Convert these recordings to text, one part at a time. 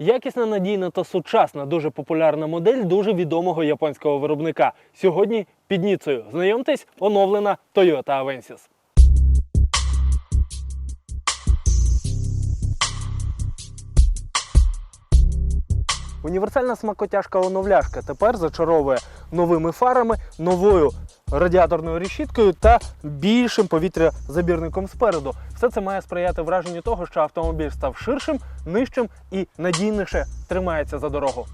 Якісна, надійна та сучасна, дуже популярна модель дуже відомого японського виробника. Сьогодні під Ніцею. Знайомтесь, оновлена Toyota Avensis. Універсальна смакотяжка оновляшка тепер зачаровує новими фарами, новою радіаторною решіткою та більшим повітрязабірником спереду. Все це має сприяти враженню того, що автомобіль став ширшим, нижчим і надійніше тримається за дорогу.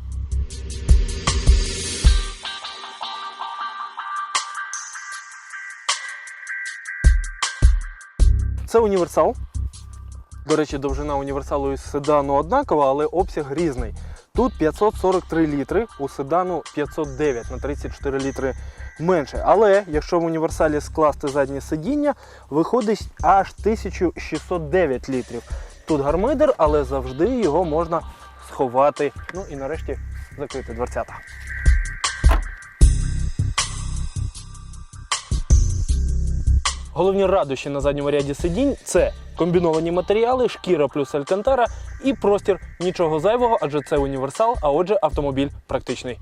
Це універсал. До речі, довжина універсалу із седану однакова, але обсяг різний. Тут 543 літри, у седану 509 на 34 літри менше. Але якщо в універсалі скласти заднє сидіння, виходить аж 1609 літрів. Тут гармидер, але завжди його можна сховати. Ну і нарешті закрити дверцята. Головні радощі на задньому ряді сидінь це комбіновані матеріали, шкіра плюс алькантара і простір нічого зайвого, адже це універсал, а отже, автомобіль практичний.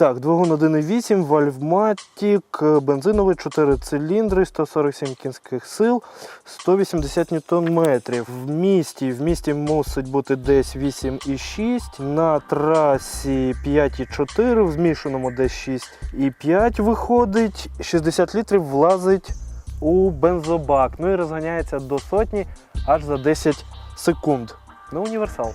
Так, двигун 1.8, Valvematic, бензиновий 4 циліндри, 147 кінських сил, 180 ньютон-метрів. В місті, в місті мусить бути десь 8,6, на трасі 5,4, в змішаному десь 6,5 виходить, 60 літрів влазить у бензобак. Ну і розганяється до сотні аж за 10 секунд. Ну, універсал.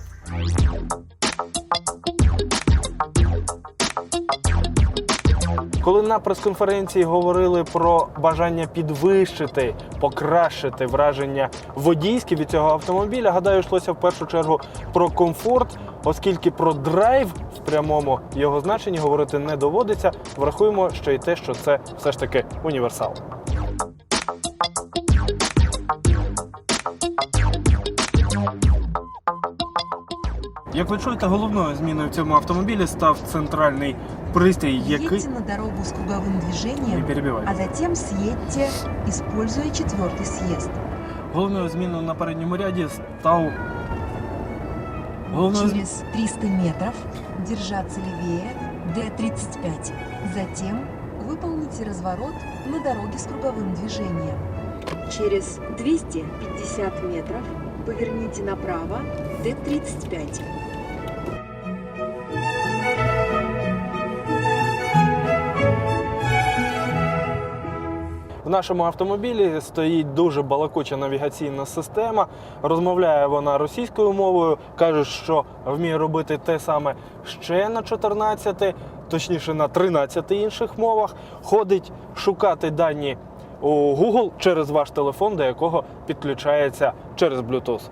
На прес-конференції говорили про бажання підвищити, покращити враження водійське від цього автомобіля, гадаю, йшлося в першу чергу про комфорт, оскільки про драйв в прямому його значенні говорити не доводиться. Врахуємо що й те, що це все ж таки універсал. Як ви чуєте, головною зміною в цьому автомобілі став центральний пристрій, який Едьте на дорогу с круговым не движением, перебивайте. а затем съедьте, используя четвертый съезд. Головною зміною на передньому ряді став. Головною... з- Через 300 метров держаться левее D35. Затем выполните разворот на дороге с круговым движением. Через 250 метров поверните направо D35. В нашому автомобілі стоїть дуже балакуча навігаційна система. Розмовляє вона російською мовою. Кажуть, що вміє робити те саме ще на 14, точніше на 13 інших мовах. Ходить шукати дані у Google через ваш телефон, до якого підключається через Bluetooth.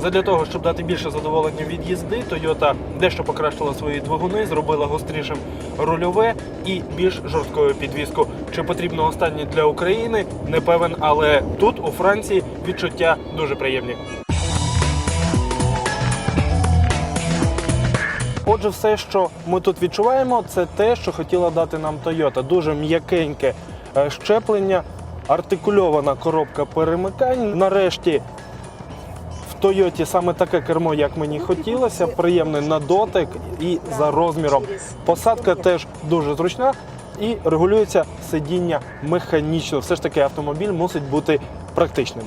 Задля того, щоб дати більше задоволення від їзди, Toyota дещо покращила свої двигуни, зробила гострішим рульове і більш жорсткою підвіску. Чи потрібно останнє для України? Не певен, але тут, у Франції, відчуття дуже приємні. Отже, все, що ми тут відчуваємо, це те, що хотіла дати нам Toyota. Дуже м'якеньке е, щеплення, артикульована коробка перемикань. Нарешті Тойоті саме таке кермо, як мені хотілося, приємне на дотик і за розміром. Посадка теж дуже зручна і регулюється сидіння механічно. Все ж таки автомобіль мусить бути практичним.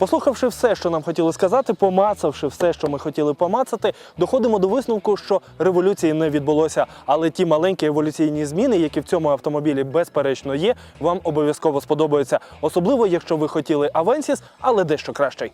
Послухавши все, що нам хотіли сказати, помацавши все, що ми хотіли помацати, доходимо до висновку, що революції не відбулося. Але ті маленькі еволюційні зміни, які в цьому автомобілі безперечно є, вам обов'язково сподобаються. Особливо, якщо ви хотіли Avensis, але дещо кращий.